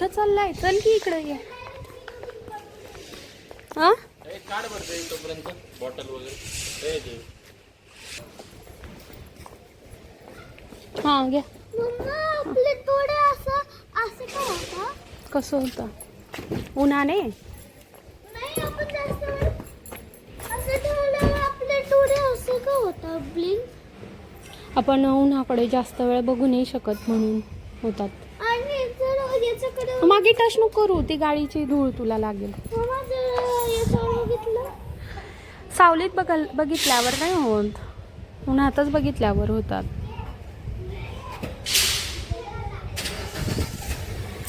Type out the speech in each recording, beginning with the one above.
कुठं चाललाय? चल की इकडे ये. हा? हा घ्या. मम्मा आपले थोडे असं असं का होता? कसं होतं? उन्हाने? नाही आपण जास्त वेळ असं ठेवलं आपले थोडे असं का होता ब्लिंक आपण उन्हाकडे जास्त वेळ बघू नाही शकत म्हणून होतात. मागे टच नको करू ती गाडीची धूळ तुला लागेल. सावलीत बघल बघितल्यावर नाही होत. उन्हातच बघितल्यावर होतात.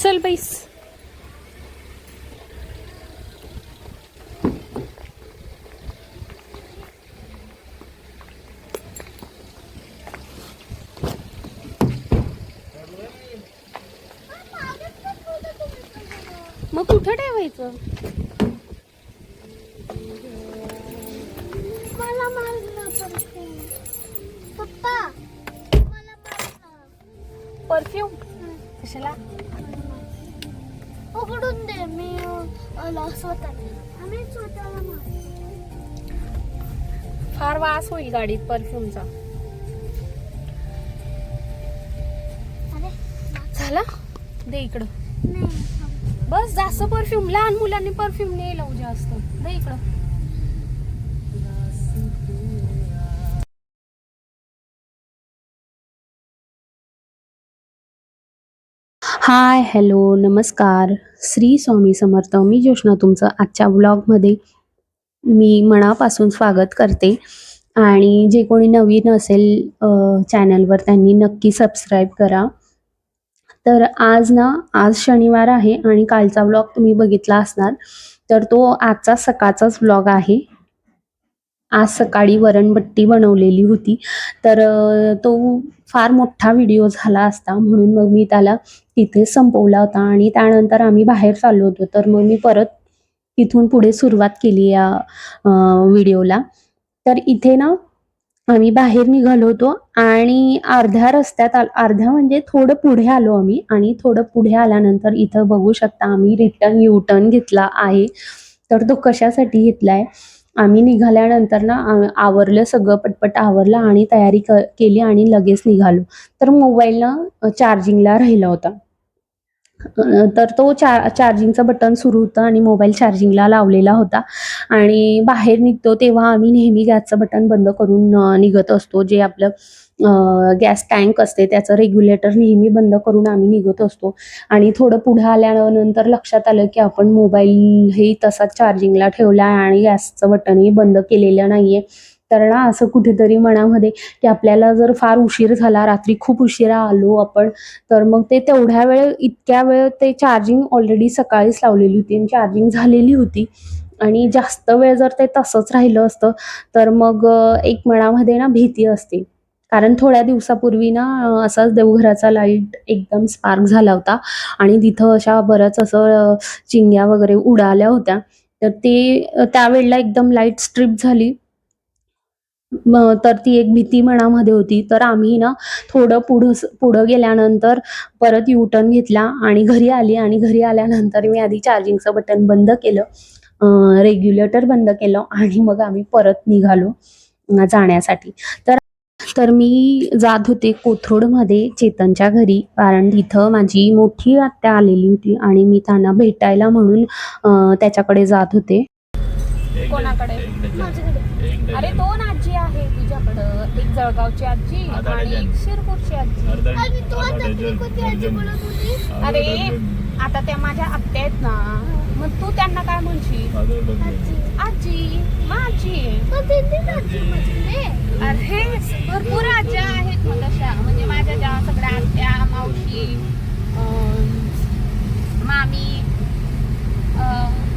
चल बैस मग कुठं ठेवायचं मला मारलं परफ्यूम. पप्पा मला मारलं. परफ्यूम? कशाला? उघडून दे मी आम्ही स्वतःला मार फार वास होईल गाडीत परफ्यूमचा. अरे झाला? दे इकडं. नाही. बस जास्त परफ्यूम लहान मुलांनी परफ्यूम नाही लावू जास्त नाही इकडं. हाय हॅलो नमस्कार. श्री स्वामी समर्थ. मी ज्योष्णा तुमचं आजच्या ब्लॉगमध्ये मी मनापासून स्वागत करते. आणि जे कोणी नवीन असेल चॅनलवर त्यांनी नक्की सबस्क्राईब करा. तर आज ना आज शनिवार आहे आणि कालचा व्लॉग तुम्ही बघितला असणार. तर तो आजचा सकाळचाच व्लॉग आहे. आज सकाळी वरणबट्टी बनवलेली होती. तर तो फार मोठा व्हिडिओ झाला असता. म्हणून मग मी त्याला तिथे संपवला होता आणि त्यानंतर आम्ही बाहेर चाललो होतो. तर मग मी परत तिथून पुढे सुरुवात केली या व्हिडिओला तर इथे ना आम्ही बाहेर निघालो होतो आणि अर्ध्या रस्त्यात आल अर्ध्या म्हणजे थोडं पुढे आलो आम्ही आणि थोडं पुढे आल्यानंतर इथं बघू शकता आम्ही रिटर्न यू टर्न घेतला आहे. तर तो कशासाठी घेतलाय? आम्ही निघाल्यानंतर ना आवरलं सगळं पटपट आवरलं आणि तयारी क केली आणि लगेच निघालो. तर मोबाईल ना चार्जिंगला राहिला होता. तर तो चार चार्जिंगचं बटन सुरू होतं आणि मोबाईल चार्जिंगला लावलेला होता. आणि बाहेर निघतो तेव्हा आम्ही नेहमी गॅसचं बटन बंद करून निघत असतो. जे आपलं गॅस टँक असते त्याचं रेग्युलेटर नेहमी बंद करून आम्ही निघत असतो. आणि थोडं पुढं आल्यानंतर लक्षात आलं की आपण मोबाईलही तसाच चार्जिंगला ठेवला आहे आणि गॅसचं बटनही बंद केलेलं नाही आहे तर ना असं कुठेतरी मनामध्ये की आपल्याला जर फार उशीर झाला रात्री खूप उशिरा आलो आपण तर मग ते तेवढ्या वेळ इतक्या वेळ ते चार्जिंग ऑलरेडी सकाळीच लावलेली होती आणि चार्जिंग झालेली होती. आणि जास्त वेळ जर ते तसंच राहिलं असतं तर मग एक मनामध्ये ना भीती असते. कारण थोड्या दिवसापूर्वी ना असाच देवघराचा लाइट एकदम स्पार्क झाला होता आणि तिथं अशा बऱ्याच असं चिंग्या वगैरे उडाल्या होत्या. तर ते त्यावेळेला एकदम लाइट स्ट्रिप झाली. तर ती एक भीती मनामध्ये होती. तर आम्ही ना थोडं पुढं पुढं गेल्यानंतर परत यू टर्न घेतला आणि घरी आली. आणि घरी आल्यानंतर मी आधी चार्जिंगचं बटन बंद केलं. रेग्युलेटर बंद केलं आणि मग आम्ही परत निघालो जाण्यासाठी. तर तर मी जात होते कोथरूडमध्ये चेतनच्या घरी. कारण तिथं माझी मोठी आत्या आलेली होती आणि मी त्यांना भेटायला म्हणून त्याच्याकडे जात होते. कोणाकडे? अरे तो एक जळगावची आजी आणि. एक शिरपूरची आजी. आणि तू आता ती कोणती आजी बोलत होती? अरे आता त्या माझ्या आत्या आहेत ना. मग तू त्यांना काय म्हणशील? आजी. माझी. म्हणजे अरे भरपूर आज्या आहेत मग तशा. म्हणजे माझ्या ज्या सगळ्या आत्या मावशी मामी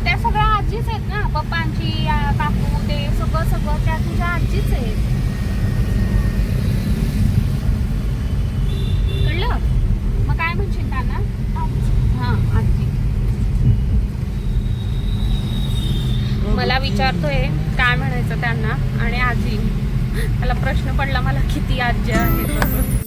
त्या सगळ्या आजीच आहेत ना. पप्पांची काकू ते सगळं सगळं त्या तुझ्या आजीच आहेत कळलं मग काय म्हणशील त्यांना हा आजी मला विचारतोय काय म्हणायचं त्यांना आणि आजी त्याला प्रश्न पडला मला किती आजी आहे.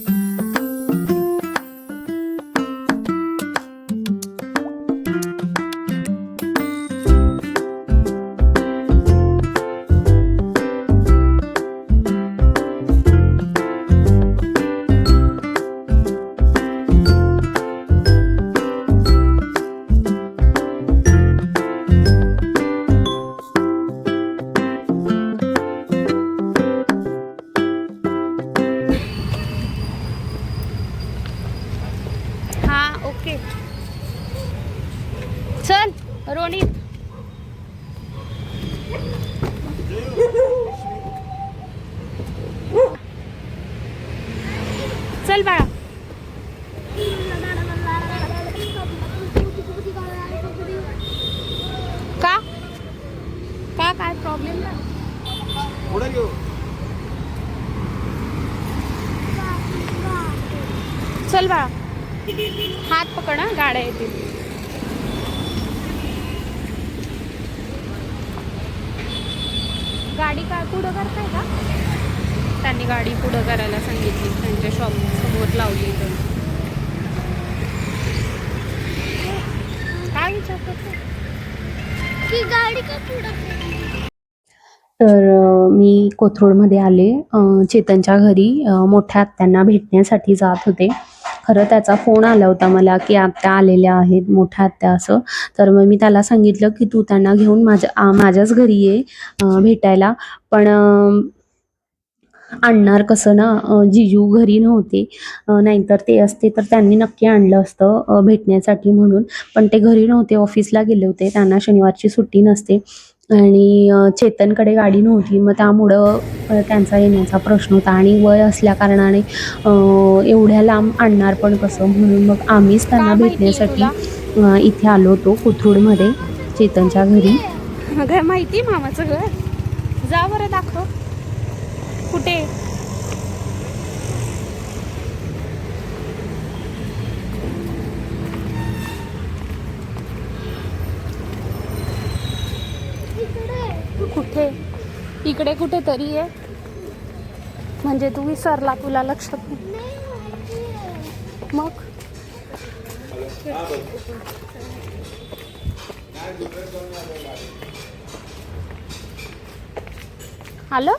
गाड्या येतील गाडी काय पुढं करताय का? त्यांनी गाडी पुढं करायला सांगितली. त्यांच्या शॉप समोर लावली तर काय विचारतात ते? की गाडी का पुढं? तर मी कोथरूडमध्ये आले. चेतनच्या घरी मोठ्या आत्यांना भेटण्यासाठी जात होते. खरं त्याचा फोन आला होता मला की आत्या आलेल्या आहेत मोठ्या आत्या असं. तर मग मी त्याला सांगितलं की तू त्यांना घेऊन माझ्या माझ्याच घरी ये भेटायला. पण आणणार कसं ना जिजू घरी नव्हते. नाहीतर ते असते तर त्यांनी नक्की आणलं असतं भेटण्यासाठी म्हणून. पण ते घरी नव्हते ऑफिसला गेले होते. त्यांना शनिवारची सुट्टी नसते. आणि चेतनकडे गाडी नव्हती. मग त्यामुळं त्यांचा येण्याचा प्रश्न होता. आणि वय असल्या कारणाने अ, एवढ्या लांब आणणार पण कसं? म्हणून मग आम्हीच त्यांना भेटण्यासाठी इथे आलो होतो कोथरूडमध्ये चेतनच्या घरी. काय माहिती मामाचं घर? जा बरं दाखव. कुठे? इकडे कुठे तरी आहे म्हणजे तू विसरला तुला लक्षात नाही. मग? आलं?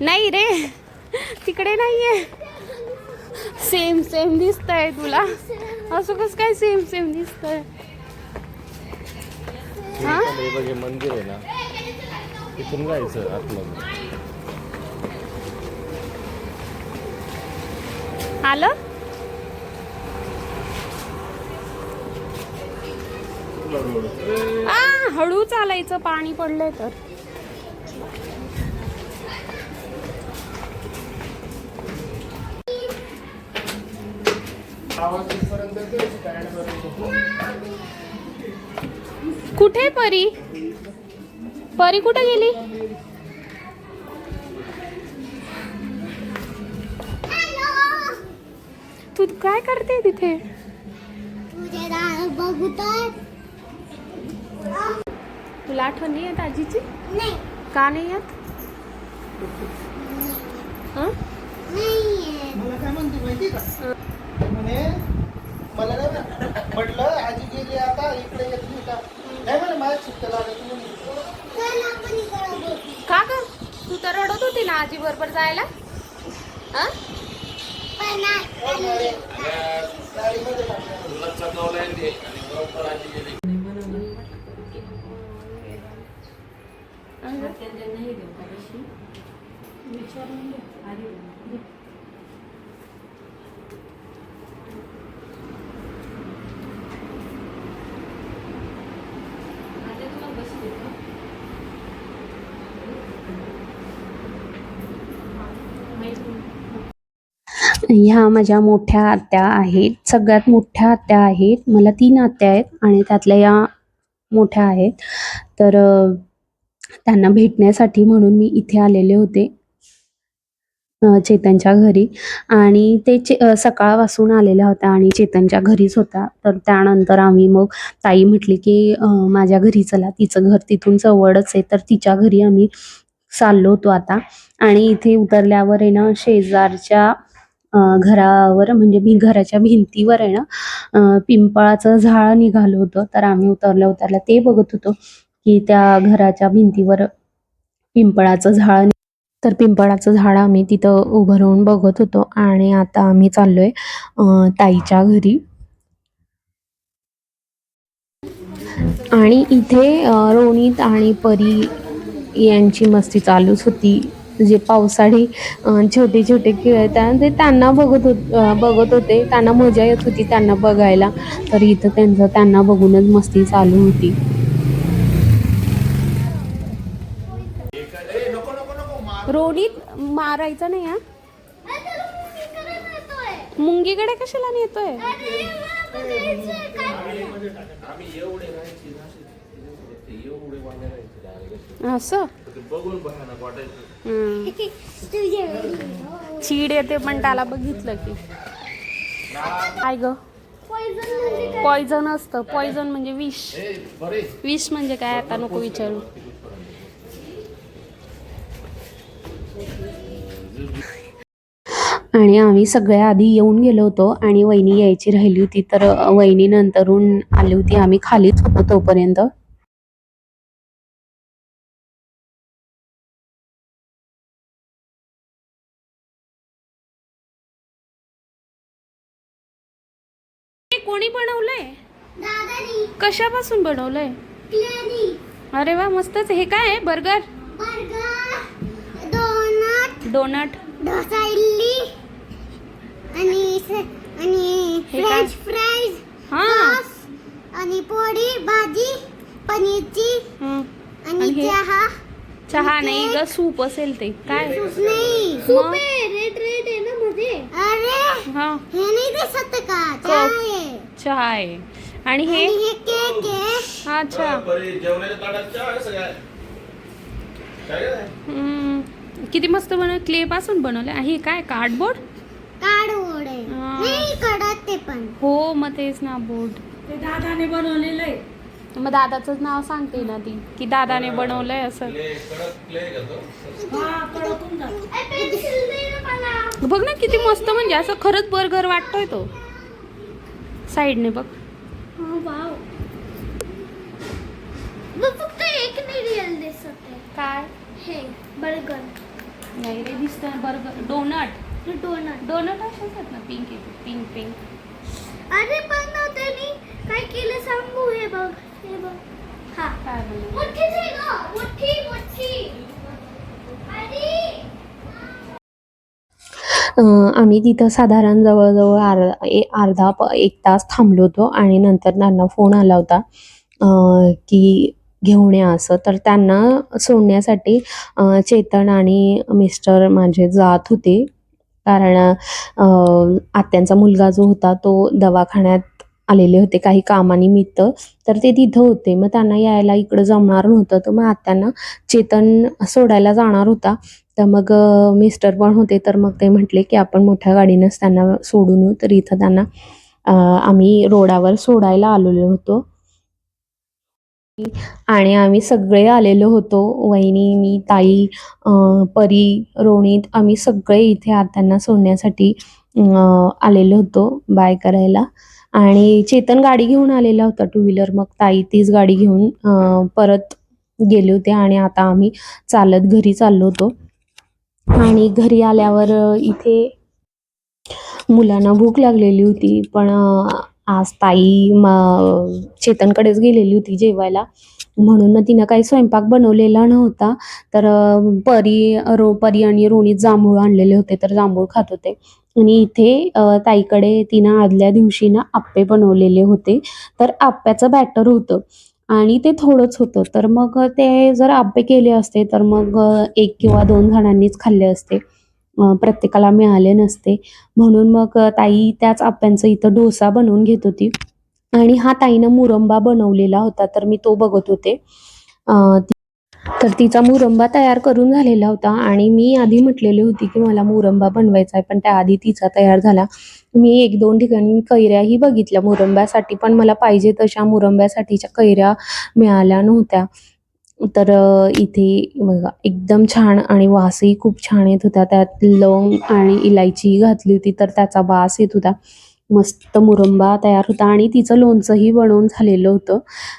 नाही रे. तिकडे नाहीये. सेम सेम दिसतंय तुला. असं कसं काय सेम सेम दिसतंय? बघ हे मंदिर आहे ना इथून जायचं आतमध्ये. आलं? आ हळू चालायचं पाणी पडलंय तर. कुठे परी? परी कुठे गेली? तू काय करते तिथे? तुला आठवण नाही येत आजीची? नाही. का नाही येत? हं? मला काय म्हणते माहिती का? म्हणे मला म्हटलं आजी गेली आता इकडे येत नाही का? माझ्या सुट्ट्या लागत. का ग तू तर रडत होती ना आजी बरोबर जायला हं? गाडीमध्ये टाकलं. ते आणि बरोबर आजी गेली ह्या माझ्या मोठ्या आत्या आहेत. सगळ्यात मोठ्या आत्या आहेत. मला तीन आत्या आहेत आणि त्यातल्या या मोठ्या आहेत. तर त्यांना भेटण्यासाठी म्हणून मी इथे आलेले होते चेतनच्या घरी. आणि ते चे सकाळपासून आलेल्या होत्या आणि चेतनच्या घरीच होत्या तर त्यानंतर आम्ही मग ताई म्हटली की माझ्या घरी चला. तिचं घर तिथून जवळच आहे. तर तिच्या घरी आम्ही चाललो होतो आता. आणि इथे उतरल्यावर आहे ना शेजारच्या अ, घरावर म्हणजे मी घराच्या भिंतीवर आहे ना अ, पिंपळाचं झाड निघालं होतं. तर आम्ही उतरल्या उतरल्या ते बघत होतो की त्या घराच्या भिंतीवर पिंपळाचं झाड तर पिंपळाचं झाड आम्ही तिथं उभं राहून बघत होतो आणि आता आम्ही चाललोय ताईच्या घरी. आणि इथे अ, आणि परी यांची मस्ती चालूच होती. जे पावसाळी छोटे छोटे खेळ आहेत ते त्यांना बघत होत बघत होते. त्यांना मजा येत होती त्यांना बघायला. तर इथं त्यांचं त्यांना बघूनच मस्ती चालू होती. रोडीत मारायचा नाही हा? मुंगीकडे कशाला नेतोय असं? वा, ना चीड येते पण त्याला बघितलं की. काय ग? पॉइझन असतं. पॉइझन म्हणजे विष. ए बरे विष म्हणजे काय आता नको विचारू. आणि आम्ही सगळ्या आधी येऊन गेलो होतो आणि वहिनी यायची राहिली होती तर वहिनी नंतरून आली होती. आम्ही खालीच होतो तोपर्यंत. बनवलंय? कशापासून बनवलंय? अरे वा मस्तच. हे काय आहे? Burger? Donut, donut. Dosa idli. आणि स- आणि काय? फ्रेंच फ्राईज सॉस आणि पोळी भाजी पनीरची. आणि? चहा. चहा नाही ग सूप असेल ते. काय? सूप नाही. सूप आहे रेड रेड आहे ना मध्ये. अरे हा. हे नाही दिसत का कोक. चहा आहे. आहे. आणि हे? हे केक आहे. अच्छा. किती मस्त बनव क्ले पासून बनवलं हे काय कार्डबोर्ड काढवड आहे. हा. नाही कडत ते पण. हो मग तेच ना बोर्ड ते दादाने बनवलेलं आहे मग दादाचं नाव सांगते ना ती. की दादाने बनवलंय असं. हा बघ ना किती मस्त म्हणजे असं खरंच बर्गर वाटतोय तो. साईडने बघ. हो वाव मग फक्त एक नाही रिअल दिसत आहे काय? हे बर्गर नाही रे दिसतंय बर्गर डोनट डोनट. डोनट असेच आहेत ना पिंक पिंक पिंक. अरे पण त्यांनी काय केलं सांगू हे बघ. हा. काय आम्ही तिथं साधारण जवळजवळ अर्धा ए- अर्धा प एक तास थांबलो होतो आणि नंतर त्यांना फोन आला होता की घेऊन या असं. तर त्यांना सोडण्यासाठी चेतन आणि मिस्टर माझे जात होते. कारण आत्यांचा मुलगा जो होता तो दवाखान्यात आलेले होते काही कामानिमित्त तर ते तिथं होते. मग त्यांना यायला इकडं जमणार नव्हतं. तर मग आत्यांना चेतन सोडायला जाणार होता. तर मग मिस्टर पण होते. तर मग ते म्हटले की आपण मोठ्या गाडीनंच त्यांना सोडून येऊ. तर इथं त्यांना आम्ही रोडावर सोडायला आलेलो होतो. आणि आम्ही सगळे आलेलो होतो. वहिनी मी ताई परी रोणीत आम्ही सगळे इथे आत्यांना सोडण्यासाठी आलेलो होतो बाय करायला. आणि चेतन गाडी घेऊन आलेला होता टू व्हीलर मग ताई तीच गाडी घेऊन परत गेले होते आणि आता आम्ही चालत घरी चाललो होतो. आणि घरी आल्यावर इथे मुलांना भूक लागलेली होती. पण आज ताई म चेतनकडेच गेलेली होती जेवायला. म्हणून मग तिनं काही स्वयंपाक बनवलेला नव्हता. तर परी रो परी आणि रोणीत जांभूळ आणलेले होते तर जांभूळ खात होते. आणि इथे ताईकडे तिनं आदल्या दिवशी ना आप्पे बनवलेले होते. तर आप्प्याचं बॅटर होतं आणि ते थोडंच होतं. तर मग ते जर आप्पे केले असते तर मग एक किंवा दोन जणांनीच खाल्ले असते. प्रत्येकाला मिळाले नसते. म्हणून मग ताई त्याच आप्प्यांचं इथं डोसा बनवून घेत होती. आणि हा ताईनं मुरंबा बनवलेला होता. तर मी तो बघत होते. तर तिचा मुरंबा तयार करून झालेला होता आणि मी आधी म्हटलेली होती की मला मुरंबा बनवायचा आहे पण त्याआधी तिचा तयार झाला. मी एक दोन ठिकाणी कैऱ्याही बघितल्या. मुरंब्यासाठी पण मला पाहिजे तशा मुरंब्यासाठीच्या कैऱ्या मिळाल्या नव्हत्या. तर इथे बघा एकदम छान आणि वासही खूप छान येत होता. त्यात लवंग आणि इलायची घातली होती तर त्याचा वास येत होता. मस्त मुरंबा तयार होता आणि तिचं लोणचंही बनवून झालेलं होतं.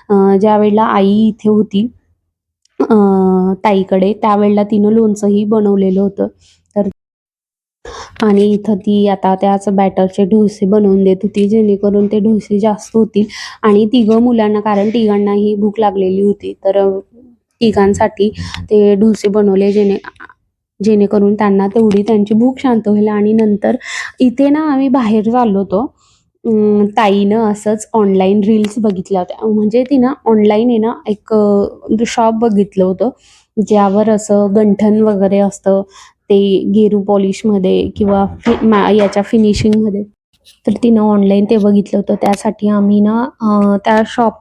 ज्यावेळेला ज्या वेळेला आई इथे होती ताईकडे. त्यावेळेला तिनं लोणचंही बनवलेलं होतं. तर आणि इथं ती आता त्याच बॅटरचे डोसे बनवून देत होती जेणेकरून ते डोसे जास्त होतील. आणि तिघं मुलांना कारण तिघांनाही भूक लागलेली होती तर तिघांसाठी ते डोसे बनवले जेणे जेणेकरून त्यांना तेवढी त्यांची भूक शांत होईल. आणि नंतर इथे ना आम्ही बाहेर चाललो होतो. ताईनं असंच ऑनलाईन रील्स बघितल्या होत्या. म्हणजे तिनं ऑनलाईन आहे ना एक शॉप बघितलं होतं. ज्यावर असं गंठन वगैरे असतं ते गेरू पॉलिशमध्ये किंवा फि मा याच्या फिनिशिंगमध्ये तर तिनं ऑनलाईन ते बघितलं होतं. त्यासाठी आम्ही ना त्या शॉप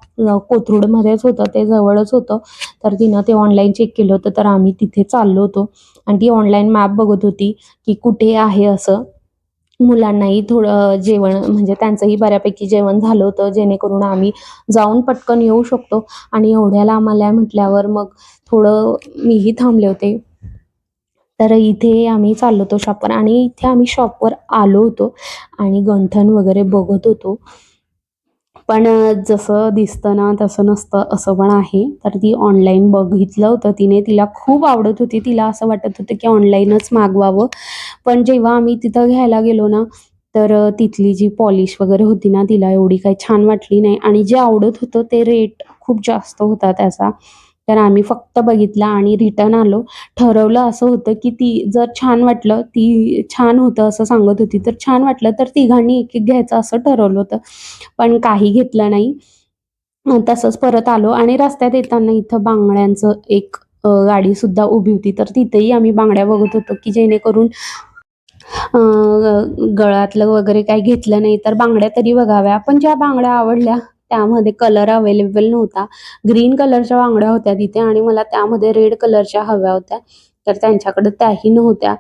कोथरूडमध्येच होतं ते जवळच होतं. तर तिनं ते ऑनलाईन चेक केलं होतं. तर आम्ही तिथे चाललो होतो. आणि ती ऑनलाईन मॅप बघत होती की कुठे आहे असं. मुलांनाही थोडं जेवण म्हणजे त्यांचंही बऱ्यापैकी जेवण झालं होतं जेणेकरून आम्ही जाऊन पटकन येऊ शकतो. आणि एवढ्याला आम्हाला म्हटल्यावर मग थोडं मीही थांबले होते. तर इथे आम्ही चाललो होतो शॉपवर आणि इथे आम्ही शॉपवर आलो होतो. आणि गंठण वगैरे बघत होतो. पण जसं दिसतं ना तसं नसतं असं पण आहे. तर ती ऑनलाईन बघितलं होतं तिने. तिला खूप आवडत होती. तिला असं वाटत होतं की ऑनलाईनच मागवावं. पण जेव्हा आम्ही तिथं घ्यायला गेलो ना तर तिथली जी पॉलिश वगैरे होती ना तिला एवढी काही छान वाटली नाही. आणि जे आवडत होतं ते रेट खूप जास्त होता त्याचा. तर आम्ही फक्त बघितला आणि रिटर्न आलो. ठरवलं असं होतं की ती जर छान वाटलं ती छान होतं असं सांगत होती. तर छान वाटलं तर तिघांनी एक एक घ्यायचं असं ठरवलं होतं. पण काही घेतलं नाही. तसंच परत आलो आणि रस्त्यात येताना इथं बांगड्यांचं एक गाडी सुद्धा उभी होती. तर तिथेही आम्ही बांगड्या बघत होतो की जेणेकरून गळ्यातलं वगैरे काही घेतलं नाही. तर बांगड्या तरी बघाव्या. पण ज्या बांगड्या आवडल्या त्यामध्ये कलर अवेलेबल नव्हता. ग्रीन कलरच्या बांगड्या होत्या तिथे आणि मला त्यामध्ये रेड कलरच्या हव्या होत्या. तर त्यांच्याकडे त्याही नव्हत्या.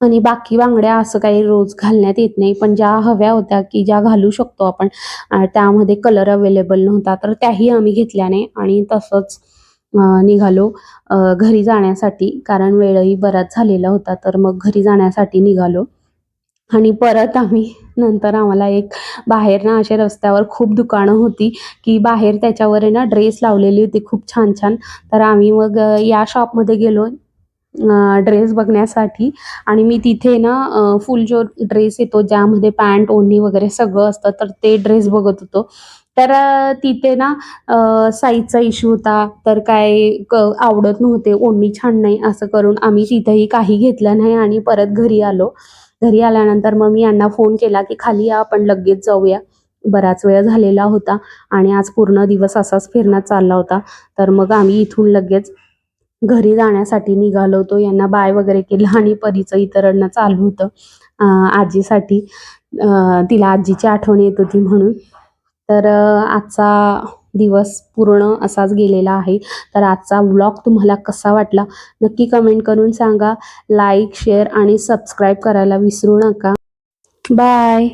आणि बाकी बांगड्या असं काही रोज घालण्यात येत नाही. पण ज्या हव्या होत्या की ज्या घालू शकतो आपण त्यामध्ये कलर अवेलेबल नव्हता. तर त्याही आम्ही घेतल्या नाही आणि तसंच निघालो घरी जाण्यासाठी. कारण वेळही बराच झालेला होता. तर मग घरी जाण्यासाठी निघालो. आणि परत आम्ही नंतर आम्हाला एक बाहेर ना असे रस्त्यावर खूप दुकानं होती की बाहेर त्याच्यावर ना ड्रेस लावलेली होती खूप छान छान. तर आम्ही मग या शॉपमध्ये गेलो ड्रेस बघण्यासाठी. आणि मी तिथे ना फुल जो ड्रेस येतो ज्यामध्ये पॅन्ट ओढणी वगैरे सगळं असतं तर ते ड्रेस बघत होतो. तर तिथे ना साईजचा इश्यू होता. तर काय आवडत नव्हते ओढणी छान नाही असं करून आम्ही तिथेही काही घेतलं नाही आणि परत घरी आलो. घरी आल्यानंतर मग मी यांना फोन केला की खाली या आपण लगेच जाऊया. बराच वेळ झालेला होता आणि आज पूर्ण दिवस असाच फिरण्यात चालला होता. तर मग आम्ही इथून लगेच घरी जाण्यासाठी निघालो होतो. यांना बाय वगैरे केलं आणि परीचं इतरांना चालू होतं. आजीसाठी तिला आजीची आठवण येत होती म्हणून. तर आजचा दिवस पूर्ण असाच गेलेला आहे. तर आजचा व्लॉग तुम्हाला कसा वाटला? नक्की कमेंट करून सांगा. लाईक शेअर आणि सबस्क्राईब करायला विसरू नका. बाय